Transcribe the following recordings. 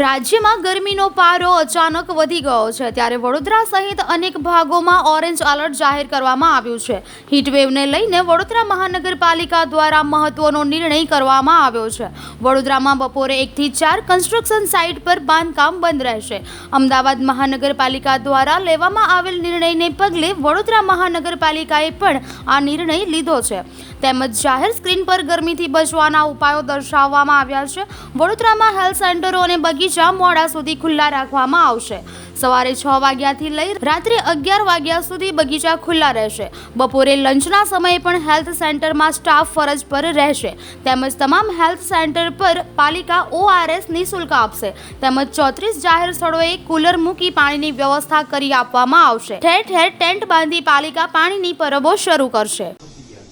રાજ્યમાં ગરમીનો પારો અચાનક વધી ગયો છે. ત્યારે વડોદરા સહિત અનેક ભાગોમાં ઓરેન્જ એલર્ટ જાહેર કરવામાં આવ્યું છે. હીટવેવને લઈને વડોદરા મહાનગરપાલિકા દ્વારા મહત્વનો નિર્ણય કરવામાં આવ્યો છે. વડોદરામાં બપોરે એકથી ચાર કન્સ્ટ્રક્શન સાઇટ પર બાંધકામ બંધ રહેશે. અમદાવાદ મહાનગરપાલિકા દ્વારા લેવામાં આવેલ નિર્ણયને પગલે વડોદરા મહાનગરપાલિકાએ પણ આ નિર્ણય લીધો છે. તેમજ જાહેર સ્ક્રીન પર ગરમીથી બચવાના ઉપાયો દર્શાવવામાં આવ્યા છે. વડોદરામાં હેલ્થ સેન્ટરો અને બગીચા મોડા સુધી ખુલ્લા રાખવામાં આવશે. સવારે છ વાગ્યાથી લઈ રાત્રે અગિયાર વાગ્યા સુધી બગીચા ખુલ્લા રહેશે. બપોરે લંચના સમયે પણ હેલ્થ સેન્ટરમાં સ્ટાફ ફરજ પર રહેશે. તેમજ તમામ હેલ્થ સેન્ટર પર પાલિકા ઓઆરએસ નિઃશુલ્ક આપશે. તેમજ ચોત્રીસ જાહેર સ્થળોએ કુલર મૂકી પાણીની વ્યવસ્થા કરી આપવામાં આવશે. ઠેર ઠેર ટેન્ટ બાંધી પાલિકા પાણીની પરબો શરૂ કરશે.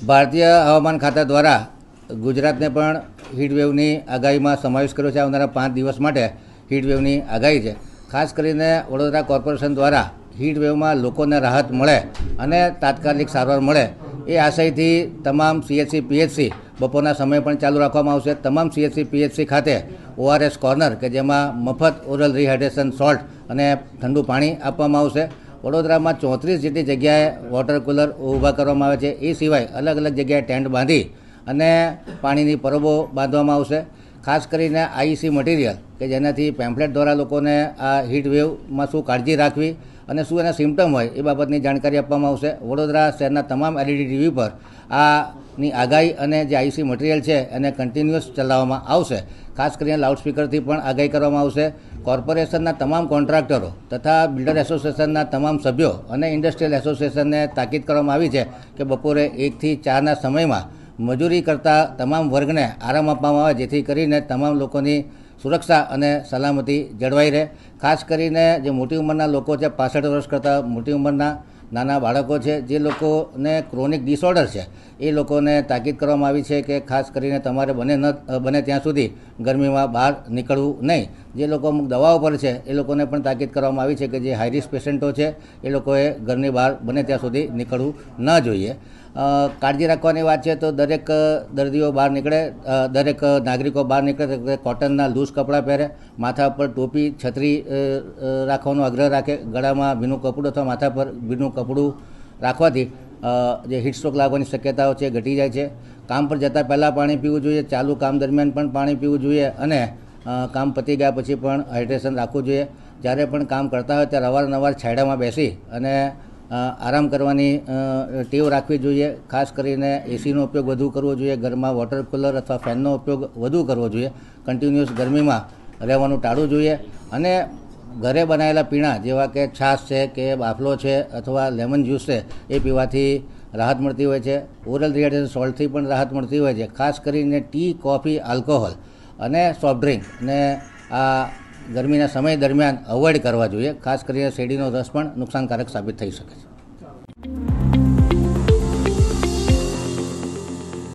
ભારતીય હવામાન ખાતા દ્વારા ગુજરાતને પણ હીટવેવની આગાહીમાં સમાવેશ કર્યો છે આવનારા પાંચ દિવસ માટે હીટવેવની આગાહી છે. ખાસ કરીને વડોદરા કોર્પોરેશન દ્વારા હીટવેવમાં લોકોને રાહત મળે અને તાત્કાલિક સારવાર મળે એ આશયથી તમામ સીએચસી પીએચસી બપોરના સમય પણ ચાલુ રાખવામાં આવશે. તમામ સીએચસી પીએચસી ખાતે ઓઆરએસ કોર્નર કે જેમાં મફત ઓરલ રિહાઇડ્રેશન સોલ્ટ અને ઠંડુ પાણી આપવામાં આવશે. વડોદરામાં ચોત્રીસ જેટલી જગ્યાએ વોટર કુલર ઊભા કરવામાં આવે છે. એ સિવાય અલગ અલગ જગ્યાએ ટેન્ટ બાંધી અને પાણીની પરબો બાંધવામાં આવશે. ખાસ કરીને આઈસી મટીરિયલ, કે જેનાથી પેમ્ફલેટ દ્વારા લોકોને આ હીટ વેવમાં શું કાળજી રાખવી અને શું એના સિમ્ટમ હોય એ બાબતની જાણકારી આપવામાં આવશે. વડોદરા શહેરના તમામ એલઈડી ટીવી પર આની આગાહી અને જે આઈસી મટીરિયલ છે એને કન્ટિન્યુઅસ ચલાવવામાં આવશે. ખાસ કરીને લાઉડસ્પીકરથી પણ આગાહી કરવામાં આવશે. કોર્પોરેશનના તમામ કોન્ટ્રાક્ટરો તથા બિલ્ડર એસોસિએશનના તમામ સભ્યો અને ઇન્ડસ્ટ્રીયલ એસોસિએશનને તાકીદ કરવામાં આવી છે કે બપોરે એકથી ચારના સમયમાં મજૂરી કરતા તમામ વર્ગને આરામ આપવામાં આવે, જેથી કરીને તમામ લોકોની સુરક્ષા અને સલામતી જળવાઈ રહે. ખાસ કરીને જે મોટી ઉંમરના લોકો છે, પાસઠ વર્ષ કરતાં મોટી ઉંમરના નાના બાળકો છે, જે લોકોને ક્રોનિક ડિસઓર્ડર છે, એ લોકોને તાકીદ કરવામાં આવી છે કે ખાસ કરીને તમારે બને ન, બને ત્યાં સુધી ગરમીમાં બહાર નીકળવું નહીં. જે લોકો અમુક દવાઓ પર છે, એ લોકોને પણ તાકીદ કરવામાં આવી છે કે જે હાઈ રિસ્ક પેશન્ટો છે, એ લોકોએ ઘરની બહાર બને ત્યાં સુધી નીકળવું ન જોઈએ. કાળજી રાખવાની વાત છે તો દરેક દર્દીઓ બહાર નીકળે દરેક નાગરિકો બહાર નીકળે કોટનના લૂઝ કપડાં પહેરે, માથા પર ટોપી, છત્રી રાખવાનો આગ્રહ રાખે, ગળામાં ભીનું કપડું અથવા માથા પર ભીનું કપડું રાખવાથી જે હીટસ્ટ્રોક લાગવાની શક્યતાઓ છે ઘટી જાય છે. કામ પર જતાં પહેલાં પાણી પીવું જોઈએ, ચાલુ કામ દરમિયાન પણ પાણી પીવું જોઈએ અને કામ પતી ગયા પછી પણ હાઇડ્રેશન રાખવું જોઈએ. જ્યારે પણ કામ કરતા હોય ત્યારે અવારનવાર છાંયડામાં બેસી અને આરામ કરવાની ટેવ રાખવી જોઈએ. ખાસ કરીને એસીનો ઉપયોગ વધુ કરવો જોઈએ. ઘરમાં વોટર કુલર અથવા ફેનનો ઉપયોગ વધુ કરવો જોઈએ. કન્ટિન્યુઅસ ગરમીમાં રહેવાનું ટાળવું જોઈએ. અને ઘરે બનાવેલા પીણા જેવા કે છાશ છે કે બાફલો છે અથવા લેમન જ્યુસ છે, એ પીવાથી રાહત મળતી હોય છે. ઓરલ રિહાઇડ્રેશન સોલ્ટથી પણ રાહત મળતી હોય છે. ખાસ કરીને ટી કોફી આલ્કોહોલ અને સોફ્ટ ડ્રિંક ને આ ગરમીના સમય દરમિયાન અવોઇડ કરવા જોઈએ. ખાસ કરીને શેરડીનો રસ પણ નુકસાનકારક સાબિત થઈ શકે છે.